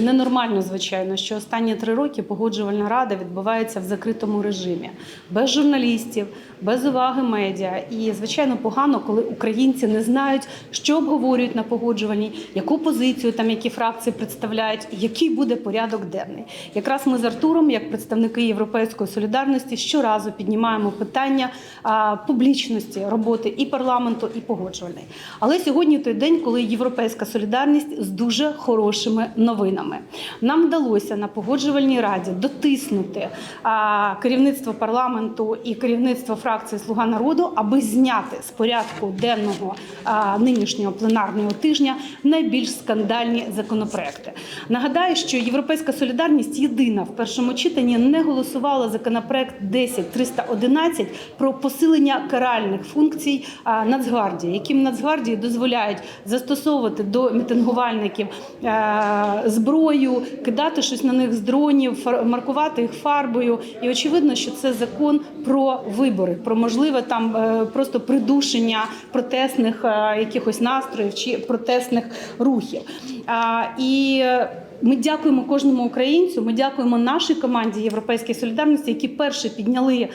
Ненормально, звичайно, що останні три роки погоджувальна рада відбувається в закритому режимі, без журналістів, без уваги медіа. І звичайно погано, коли українці не знають, що обговорюють на погоджувальній, яку позицію там які фракції представляють, який буде порядок денний. Якраз ми з Артуром, як представники Європейської солідарності, щоразу піднімаємо питання публічності роботи і парламенту, і погоджувальної. Але сьогодні той день, коли європейська солідарність з дуже хорошими новинами. Нам вдалося на погоджувальній раді дотиснути керівництво парламенту і керівництво фракції Слуга народу, аби зняти з порядку денного нинішнього пленарного тижня найбільш скандальні законопроекти. Нагадаю, що Європейська солідарність єдина в першому читанні не голосувала законопроект 10311 про посилення каральних функцій Нацгвардії, яким Нацгвардії дозволяють застосовувати до мітингувальників е, зброю, кидати щось на них з дронів, маркувати їх фарбою. І очевидно, що це закон про вибори, про можливе там е, просто придушення протестних е, якихось настроїв чи протестних рухів. І е, ми дякуємо кожному українцю. Ми дякуємо нашій команді Європейської солідарності, які перші підняли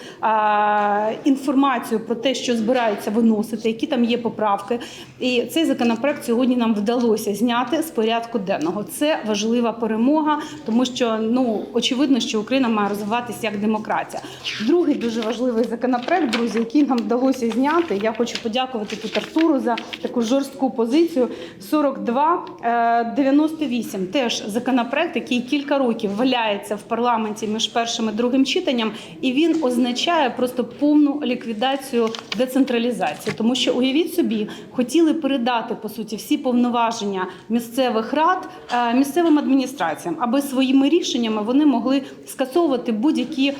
інформацію про те, що збираються виносити, які там є поправки. І цей законопроект сьогодні нам вдалося зняти з порядку денного. Це важлива перемога, тому що ну очевидно, що Україна має розвиватися як демократія. Другий дуже важливий законопроект, друзі, який нам вдалося зняти. Я хочу подякувати тут Артуру за таку жорстку позицію. 4298. Теж законопроект, який кілька років валяється в парламенті між першим і другим читанням, і він означає просто повну ліквідацію децентралізації. Тому що уявіть собі, хотіли передати по суті всі повноваження місцевих рад е, місцевим адміністраціям, аби своїми рішеннями вони могли скасовувати будь-які е,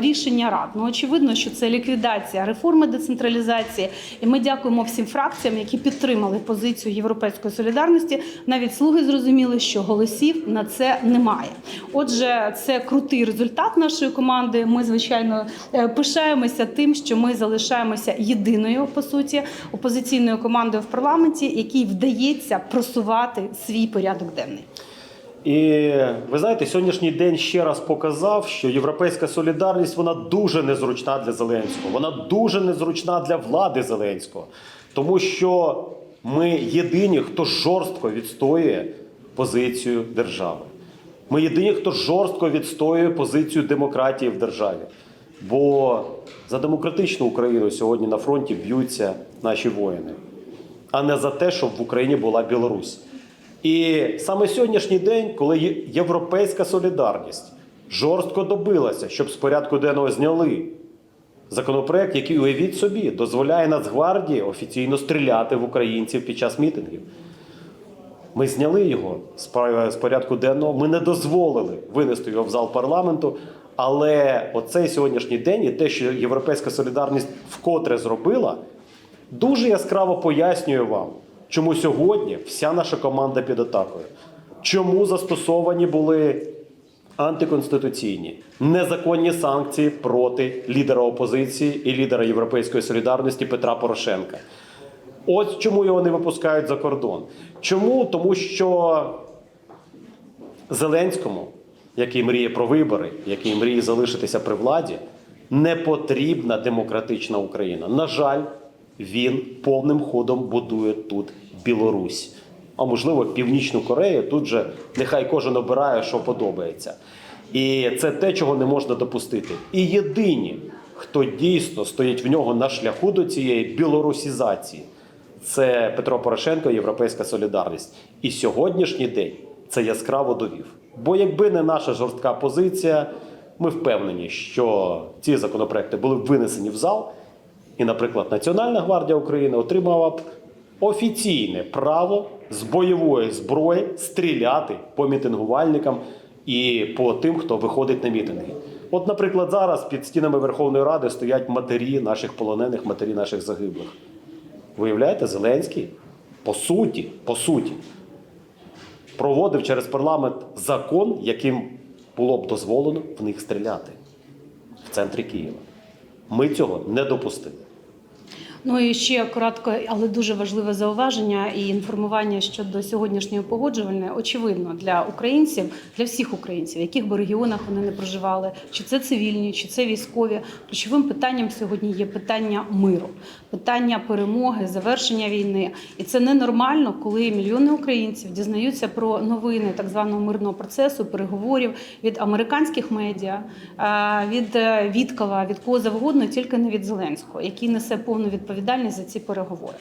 рішення рад. Ну очевидно, що це ліквідація реформи децентралізації. І ми дякуємо всім фракціям, які підтримали позицію Європейської солідарності. Навіть слуги зрозуміли, що голосів на це немає. Отже, це крутий результат нашої команди. Ми звичайно е, пишаємося тим, що ми залишаємося єдиною по суті опозиційною командою в парламенті, якій вдається просувати свій порядок денний. І ви знаєте, сьогоднішній день ще раз показав, що європейська солідарність вона дуже незручна для Зеленського. Вона дуже незручна для влади Зеленського, тому що ми єдині, хто жорстко відстоює позицію держави. Ми єдині, хто жорстко відстоює позицію демократії в державі. Бо за демократичну Україну сьогодні на фронті б'ються наші воїни, а не за те, щоб в Україні була Білорусь. І саме сьогоднішній день, коли європейська солідарність жорстко добилася, щоб з порядку денного зняли законопроект, який, уявіть собі, дозволяє Нацгвардії офіційно стріляти в українців під час мітингів. Ми зняли його з порядку денного. Ми не дозволили винести його в зал парламенту. Але оцей сьогоднішній день і те, що Європейська солідарність вкотре зробила, дуже яскраво пояснює вам, чому сьогодні вся наша команда під атакою. Чому застосовані були антиконституційні незаконні санкції проти лідера опозиції і лідера Європейської солідарності Петра Порошенка. Ось чому його не випускають за кордон. Чому? Тому що Зеленському, який мріє про вибори, який мріє залишитися при владі, не потрібна демократична Україна. На жаль, він повним ходом будує тут Білорусь. А можливо, Північну Корею. Тут же нехай кожен обирає, що подобається. І це те, чого не можна допустити. І єдині, хто дійсно стоїть в нього на шляху до цієї білорусізації, це Петро Порошенко, Європейська Солідарність. І сьогоднішній день це яскраво довів. Бо якби не наша жорстка позиція, ми впевнені, що ці законопроекти були б винесені в зал, і, наприклад, Національна гвардія України отримала б офіційне право з бойової зброї стріляти по мітингувальникам і по тим, хто виходить на мітинги. От, наприклад, зараз під стінами Верховної Ради стоять матері наших полонених, матері наших загиблих. Виявляєте, Зеленський по суті, по суті, проводив через парламент закон, яким було б дозволено в них стріляти в центрі Києва. Ми цього не допустили. Ну і ще коротко, але дуже важливе зауваження і інформування щодо сьогоднішньої погоджувальної. Очевидно, для українців, для всіх українців, в яких би регіонах вони не проживали, чи це цивільні, чи це військові. Ключовим питанням сьогодні є питання миру, питання перемоги, завершення війни. І це ненормально, коли мільйони українців дізнаються про новини так званого мирного процесу, переговорів від американських медіа, е, від е, Віткова, від кого завгодно, тільки не від Зеленського, який несе повну відповідальність за ці переговори.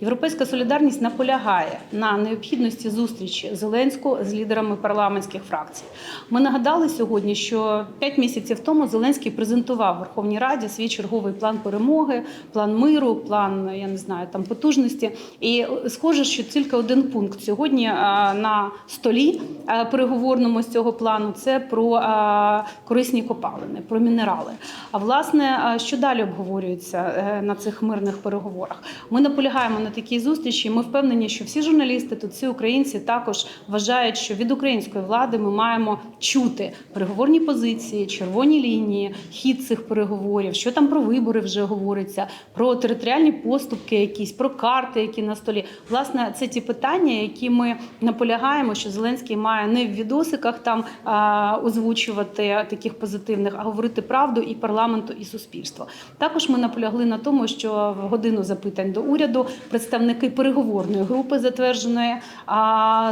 Європейська солідарність наполягає на необхідності зустрічі Зеленського з лідерами парламентських фракцій. Ми нагадали сьогодні, що п'ять місяців тому Зеленський презентував Верховній Раді свій черговий план перемоги, план миру, план я не знаю там потужності. І схоже, що тільки один пункт сьогодні на столі переговорному з цього плану це про корисні копалини, про мінерали. А власне, що далі обговорюється е, на цих мирних переговорах? Ми наполягаємо на такій зустрічі. Ми впевнені, що всі журналісти, тут всі українці також вважають, що від української влади ми маємо чути переговорні позиції, червоні лінії, хід цих переговорів, що там про вибори вже говориться, про територіальні поступки, якісь про карти, які на столі. Власне, це ті питання, які ми наполягаємо, що Зеленський має не в відосиках там а, озвучувати таких позитивних, а говорити правду і парламенту, і суспільству. Також ми наполягли на тому, що годину запитань до уряду представники переговорної групи, затвердженої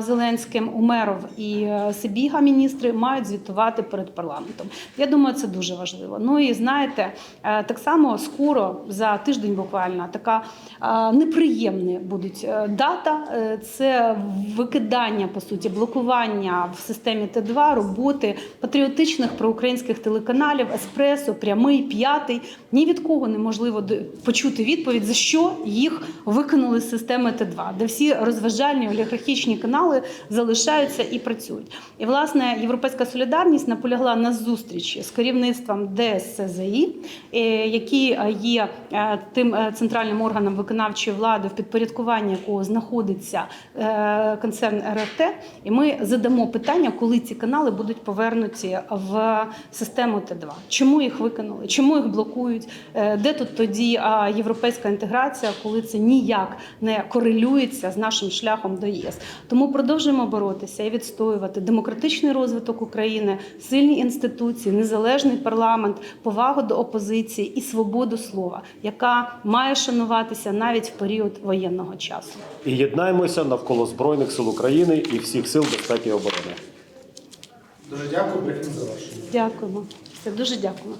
Зеленським, Умеров і е, Сибіга, міністри, мають звітувати перед парламентом. Я думаю, це дуже важливо. Ну і знаєте, е, так само скоро за тиждень буквально така е, неприємна будуть е, дата. Це викидання по суті, блокування в системі Т2 роботи патріотичних проукраїнських телеканалів Еспресо, прямий, п'ятий. Ні від кого неможливо почути відповідь, за що їх викинули з системи Т2, де всі розважальні олігархічні канали залишаються і працюють. І власне європейська солідарність наполягла на зустрічі з керівництвом ДСЗІ, е, які є е, тим е, центральним органом виконавчої влади, в підпорядкуванні якого знаходиться концерн РФТ. І ми задамо питання, коли ці канали будуть повернуті в систему Т2. Чому їх викинули? Чому їх блокують? Де тут тоді а, європейська інтеграція, коли це ніяк не корелюється з нашим шляхом до ЄС? Тому продовжуємо боротися і відстоювати демократичний розвиток України, сильні інституції, незалежний парламент, повагу до опозиції і свободу слова, яка має шануватися навіть в період воєнного часу. І єднаємося навколо Збройних сил України і всіх сил безпеки і оборони. Дуже дякую, брифінг завершено. Дякуємо. Все дуже дякуємо.